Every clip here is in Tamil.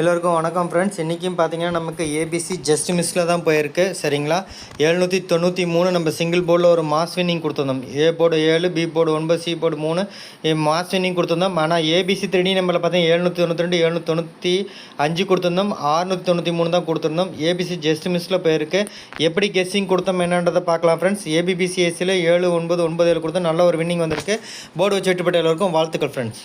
எல்லோருக்கும் வணக்கம் ஃப்ரெண்ட்ஸ் இன்றைக்கும் பார்த்தீங்கன்னா நமக்கு ஏபிசி ஜஸ்ட் மிஸ்ஸில் தான் போயிருக்கு. சரிங்களா? எழுநூற்றி தொண்ணூற்றி மூணு நம்ம சிங்கிள் போர்டில் ஒரு மாஸ் வின்னிங் கொடுத்துருந்தோம். ஏ போர்டு ஏழு பி போர்டு ஒன்பது சி போர்டு மூணு மாஸ் வின்னிங் கொடுத்துருந்தோம். ஆனால் ஏபிசி த்ரீ நம்பரில் பார்த்தீங்கன்னா எழுநூற்றி தொண்ணூற்றி ரெண்டு எழுநூற்றி தொண்ணூற்றி அஞ்சு கொடுத்துருந்தோம். ஆறுநூற்றி தொண்ணூற்றி மூணு தான் கொடுத்துருந்தோம். ஏபிசி ஜஸ்ட் மிஸ்ஸில் போயிருக்கு. எப்படி கெஸ்ஸிங் கொடுத்தோம் என்னன்றதை பார்க்கலாம் ஃப்ரெண்ட்ஸ் ஏபிபிசிஎஸ்சியில் ஏழு ஒன்பது ஒன்பது ஏழு கொடுத்தோம் நல்ல ஒரு வின்னிங் வந்திருக்கு. போர்டு வச்சு வெட்டுப்பட்ட எல்லோருக்கும் வாழ்த்துக்கள் ஃப்ரெண்ட்ஸ்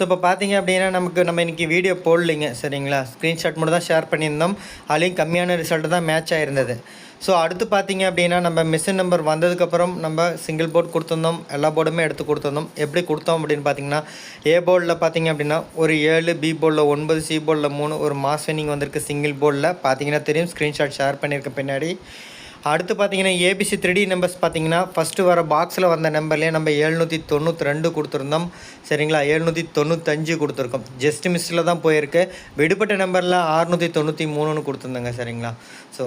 So இப்போ பார்த்தீங்க அப்படின்னா நமக்கு நம்ம இன்றைக்கி வீடியோ போடலிங்க சரிங்களா? ஸ்க்ரீன்ஷாட் மட்டும் தான் ஷேர் பண்ணியிருந்தோம். அதுலேயும் கம்மியான ரிசல்ட்டு தான் மேட்ச் ஆகிருந்தது ஸோ அடுத்து பார்த்தீங்க அப்படின்னா நம்ம மிஷின் நம்பர் வந்ததுக்கப்புறம் நம்ம சிங்கிள் போர்டு கொடுத்துருந்தோம். எல்லா போர்டுமே எடுத்து கொடுத்துருந்தோம். எப்படி கொடுத்தோம் அப்படின்னு பார்த்தீங்கன்னா ஏ போர்டில் பார்த்தீங்க அப்படின்னா ஒரு ஏழு பி போர்டில் ஒன்பது சி போர்டில் மூணு ஒரு மாஸ் வினிங் வந்திருக்கு சிங்கிள் போர்டில் பார்த்தீங்கன்னா தெரியும் ஸ்க்ரீன்ஷாட் ஷேர் பண்ணியிருக்க பின்னாடி. அடுத்து பார்த்தீங்கன்னா ஏபிசி த்ரீ நம்பர்ஸ் பார்த்தீங்கன்னா ஃபஸ்ட்டு வர பாக்ஸில் வந்த நம்பர்லேயே நம்ம எழுநூற்றி தொண்ணூற்றி ரெண்டு கொடுத்துருந்தோம். சரிங்களா? எழுநூற்றி தொண்ணூத்தஞ்சு கொடுத்துருக்கோம். ஜஸ்ட் மிஸ்டில் தான் போயிருக்கு. விடுபட்ட நம்பரில் ஆறுநூற்றி தொண்ணூற்றி மூணுன்னு கொடுத்துருந்தோங்க சரிங்களா? ஸோ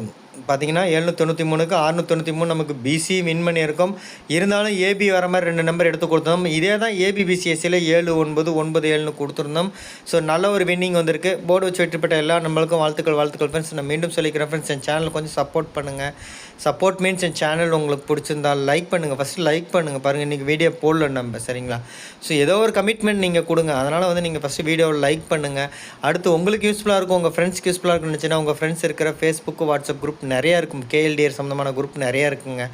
பார்த்தீங்கன்னா எழுநூற்றி தொண்ணூற்றி மூணுக்கு அறுநூற்றி தொண்ணூற்றி மூணு நமக்கு பிசி வின் பண்ணியிருக்கோம். இருந்தாலும் ஏபி வர மாதிரி ரெண்டு நம்பர் எடுத்து கொடுத்தோம். இதே தான் ஏபிபிசிஎஸ்சியில் ஏழு ஒன்பது ஒன்பது ஏழுன்னு கொடுத்துருந்தோம். ஸோ நல்ல ஒரு வின்னிங் வந்திருக்கு. போர்டு வச்சு வெற்றிப்பட்ட எல்லா நம்மளுக்கும் வாழ்த்துக்கள் வாழ்த்துக்கள் ஃப்ரெண்ட்ஸ் நான் மீண்டும் சொல்லிக்கிறேன் ஃப்ரெண்ட்ஸ் என் சேனல் கொஞ்சம் சப்போர்ட் பண்ணுங்கள் சப்போர்ட் மீன்ஸ் என் சேனல் உங்களுக்கு பிடிச்சிருந்தா லைக் பண்ணுங்கள் ஃபஸ்ட்டு லைக் பண்ணுங்கள் பாருங்கள் இன்றைக்கி வீடியோ போடல நம்ம சரிங்களா? ஸோ ஏதோ ஒரு கமிட்மெண்ட் நீங்கள் கொடுங்க. அதனால் வந்து நீங்கள் ஃபஸ்ட்டு வீடியோவை லைக் பண்ணுங்கள் அடுத்து உங்களுக்கு யூஸ்ஃபுல்லாக இருக்கும் உங்கள் ஃப்ரெண்ட்ஸ்க்கு யூஸ்ஃபுல்லாக இருக்குன்னு நினச்சின்னா உங்கள் ஃப்ரெண்ட்ஸ் இருக்கிற ஃபேஸ்புக்கு வாட்ஸ்அப் குரூப் நிறையா இருக்கும். கேஎல்டிஆர் சம்மந்தமான குரூப் நிறையா இருக்குங்க.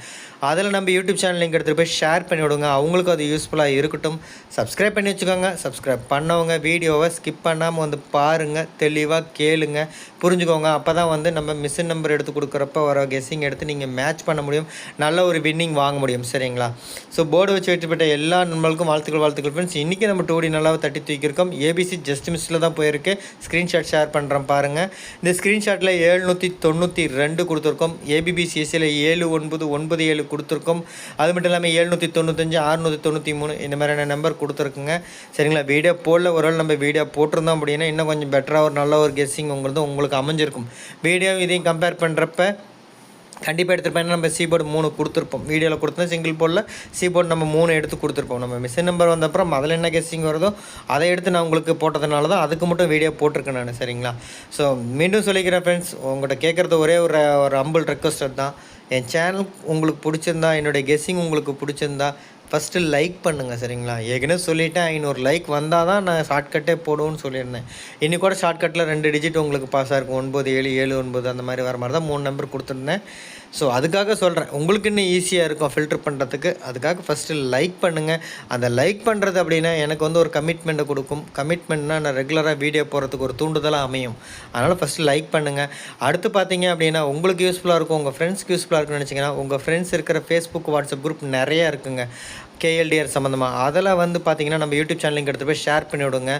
அதில் நம்ம யூடியூப் சேனல் லிங்க் எடுத்துகிட்டு போய் ஷேர் பண்ணி விடுங்க. அவங்களுக்கும் அது யூஸ்ஃபுல்லாக இருக்கட்டும். சப்ஸ்கிரைப் பண்ணி வச்சுக்கோங்க. சப்ஸ்கிரைப் பண்ணவங்க வீடியோவை ஸ்கிப் பண்ணாமல் வந்து பாருங்கள் தெளிவாக கேளுங்க. புரிஞ்சுக்கோங்க. அப்போ தான் வந்து நம்ம மிஷின் நம்பர் எடுத்து கொடுக்குறப்ப வர கெஸ்ஸிங் எடுத்து நீங்கள் மேட்ச் பண்ண முடியும். நல்ல ஒரு வின்னிங் வாங்க முடியும். சரிங்களா? ஸோ போர்டு வச்சு வெற்றிப்பட்ட எல்லா நண்பர்களுக்கும் வாழ்த்துக்கள் வாழ்த்துக்கள் ஃப்ரெண்ட்ஸ் இன்றைக்கி நம்ம டூடி நல்லாவே தட்டி தூக்கியிருக்கோம். ஏபிசி ஜஸ்ட் மிஸ்ஸில் தான் போயிருக்கு. ஸ்க்ரீன்ஷாட் ஷேர் பண்ணுறேன் பாருங்கள் இந்த ஸ்க்ரீன்ஷாட்டில் ஏழ்நூற்றி தொண்ணூற்றி ரெண்டு கொடுத்துருக்கோம். ஏபிபிசிஎஸ்சியில் ஏழு ஒன்பது ஒன்பது ஏழு கொடுத்துருக்கோம். அது மட்டும் இல்லாமல் ஏழ்நூற்றி தொண்ணூத்தஞ்சு அறுநூற்றி தொண்ணூற்றி மூணு இந்த மாதிரியான நம்பர் கொடுத்துருக்குங்க. சரிங்களா? வீடியோ போடல ஒரு நம்ம வீடியோ போட்டிருந்தோம் அப்படின்னா இன்னும் கொஞ்சம் பெட்டராக ஒரு நல்ல ஒரு கெஸ்ஸிங் உங்களது உங்களுக்கு அமைஞ்சிருக்கும். வீடியோ இதையும் கம்பேர் பண்ணுறப்ப கண்டிப்பாக எடுத்துருப்பேன். நம்ம சீபோர்டு மூணு கொடுத்துருப்போம். வீடியோவில் கொடுத்தா சிங்கிள் போர்டில் சீபோர்டு நம்ம மூணு எடுத்து கொடுத்துருப்போம். நம்ம மிஷின் நம்பர் வந்த அப்புறம் அதில் என்ன கெஸ்ஸிங் வருதோ அதை எடுத்து நான் உங்களுக்கு போட்டதுனால தான் அதுக்கு மட்டும் வீடியோ போட்டிருக்கேன் நான் சரிங்களா? ஸோ மீண்டும் சொல்லிக்கிறேன் ஃப்ரெண்ட்ஸ் உங்கள்கிட்ட கேட்குறது ஒரே ஒரு ஒரு அம்பிள் ரெக்வஸ்ட் தான். என் சேனல் உங்களுக்கு பிடிச்சிருந்தா என்னுடைய கெஸ்ஸிங் உங்களுக்கு பிடிச்சிருந்தா ஃபஸ்ட்டு லைக் பண்ணுங்கள் சரிங்களா? ஏற்கனவே சொல்லிவிட்டேன் ஐநூறு லைக் வந்தால் தான் நான் ஷார்ட்கட்டே போடுவோன்னு சொல்லியிருந்தேன். இன்னி கூட ஷார்ட்கட்டில் ரெண்டு டிஜிட் உங்களுக்கு பாஸ் ஆகிருக்கும் ஒன்பது ஏழு ஏழு ஒன்பது அந்த மாதிரி வர மாதிரி தான் மூணு நம்பர் கொடுத்துருந்தேன். ஸோ அதுக்காக சொல்கிறேன் உங்களுக்கு இன்னும் ஈஸியாக இருக்கும் ஃபில்டர் பண்ணுறதுக்கு அதுக்காக ஃபஸ்ட்டு லைக் பண்ணுங்கள் அந்த லைக் பண்ணுறது அப்படின்னா எனக்கு வந்து ஒரு கமிட்மெண்ட்டை கொடுக்கும். கமிட்மெண்ட்னா நான் ரெகுலராக வீடியோ போகிறதுக்கு ஒரு தூண்டுதலாக அமையும். அதனால் ஃபஸ்ட்டு லைக் பண்ணுங்கள் அடுத்து பார்த்தீங்க அப்படின்னா உங்களுக்கு யூஸ்ஃபுல்லாக இருக்கும். உங்கள் ஃப்ரெண்ட்ஸ்க்கு யூஸ்ஃபுல்லாக இருக்குன்னு நினச்சிங்கன்னா உங்கள் ஃப்ரெண்ட்ஸ் இருக்கிற ஃபேஸ்புக் வாட்ஸ்அப் குரூப் நிறையா இருக்குங்க. கேஎல்டிஆர் சம்மந்தமாக அதில் வந்து பார்த்தீங்கன்னா நம்ம யூடியூப் சேனலுக்கு எடுத்து போய் ஷேர் பண்ணி விடுங்க.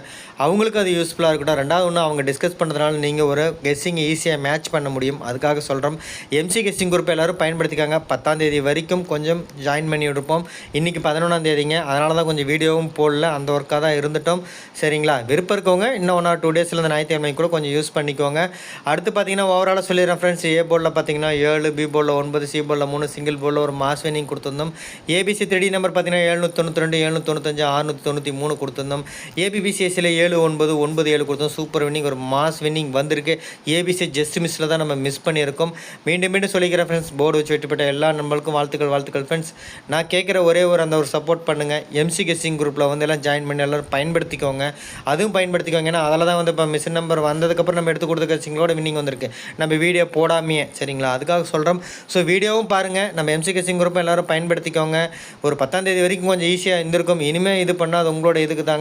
அவங்களுக்கு அது யூஸ்ஃபுல்லாக இருக்கட்டும். ரெண்டாவது ஒன்று அவங்க டிஸ்கஸ் பண்ணுறதுனால நீங்கள் ஒரு கெஸ்ஸிங் ஈஸியாக மேட்ச் பண்ண முடியும். அதுக்காக சொல்கிறோம் எம்சி கெஸ்ஸிங் குரூப் எல்லோரும் பயன்படுத்திக்காங்க. பத்தாம் தேதி வரைக்கும் கொஞ்சம் ஜாயின் பண்ணி விட்ருப்போம் இன்றைக்கி பதினொன்றாம் தேதிங்க. அதனால தான் கொஞ்சம் வீடியோவும் போடல. அந்த ஒர்க்காக தான் இருந்துட்டோம். சரிங்களா? விருப்பம் இருக்கவங்க இன்னும் ஒன் ஆர் டூ டேஸில் இந்த ஞாயிற்றுக்கிழமை கூட கொஞ்சம் யூஸ் பண்ணிக்கோங்க. அடுத்து பார்த்தீங்கன்னா ஓவராலாக சொல்லிடுறேன் ஃப்ரெண்ட்ஸ் ஏ போர்டில் பார்த்தீங்கன்னா ஏழு பி போர்டில் ஒன்பது சி போர்டில் மூணு சிங்கிள் போர்டில் ஒரு மாஸ் வினிங் கொடுத்துருந்தோம். ஏபிசி த்ரீ நம்பர் பார்த்தீங்கன்னா எழுநூற்றி தொண்ணூற்றி ரெண்டு எழுநூற்றி தொண்ணூத்தஞ்சு அறுநூற்றி தொண்ணூற்றி மூணு கொடுத்துருந்தோம் ஏபிபிசிஎஸ்சியில் ஏழு ஒன்பது ஒன்பது ஏழு கொடுத்தோம். சூப்பர் வின்னிங் ஒரு மாஸ் வின்னிங் வந்திருக்கு. ஏபிசி ஜஸ்ட் மிஸ்ஸில் தான் நம்ம மிஸ் பண்ணியிருக்கோம். மீண்டும் மீண்டும் சொல்லிக்கிறேன் ஃப்ரெண்ட்ஸ் போர்டு வச்சு வெட்டிப்பட்ட எல்லா நம்மளுக்கும் வாழ்த்துக்கள் வாழ்த்துக்கள் ஃப்ரெண்ட்ஸ் நான் கேட்குற ஒரே ஒரு அந்த ஒரு சப்போர்ட் பண்ணுங்கள் எம்சி கெஸ்டிங் குரூப்பில் வந்து எல்லாம் ஜாயின் பண்ணி எல்லோரும் பயன்படுத்திக்கோங்க. அதுவும் பயன்படுத்திக்கோங்க. ஏன்னா அதில் தான் வந்து இப்போ மிஷின் நம்பர் வந்ததுக்கப்புறம் நம்ம எடுத்து கொடுத்த கட்சிங்களோட வின்னிங் வந்திருக்கு. நம்ம வீடியோ போடாமையே சரிங்களா? அதுக்காக சொல்கிறோம் ஸோ வீடியோவும் பாருங்கள் நம்ம எம்சி கெஸ்டிங் குரூப்பை எல்லோரும் பயன்படுத்திக்கோங்க. ஒரு பத்தாம் தேதி வரைக்கும் கொஞ்சம் ஈஸியாக இருந்திருக்கும். இனிமேல் இது பண்ணால் அது உங்களோட இதுக்கு தாங்க